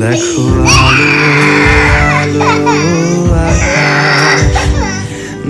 দেখো আলো আলো আকাশ।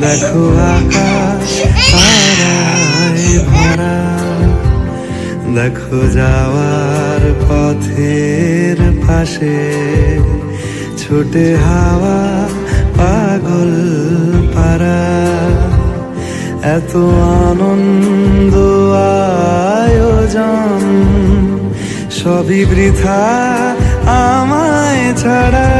দেখো আকাশ তারায় ভরা। দেখো যাওয়ার পথের পাশে। ছোটে হাওয়া পাগল পারা এত আনন্দ আয়োজন সবই বৃথা আমায় ছাড়া।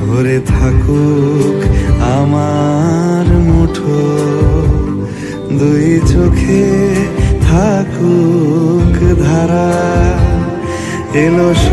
ভরে থাকুক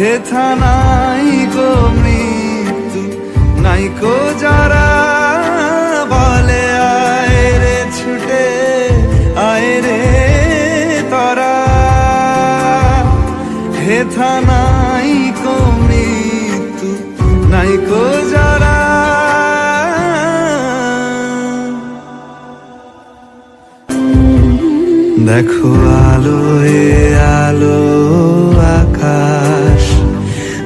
হেথা নাই গো মৃত্যু, নাই কো যারা বলে, আয় রে ছুটে, আয় রে তরা। হেথা নাই কো মৃত্যু, নাই কো যারা দেখো আলো এ আলো আকাশ।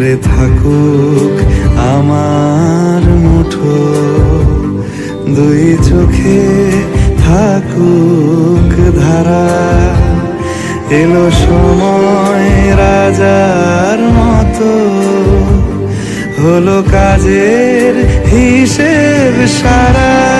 ভরে থাকুক আমার মুঠো, দুই চোখে থাকুক ধারা। এলো সময় রাজার মতো, হলো কাজের হিসেব সারা।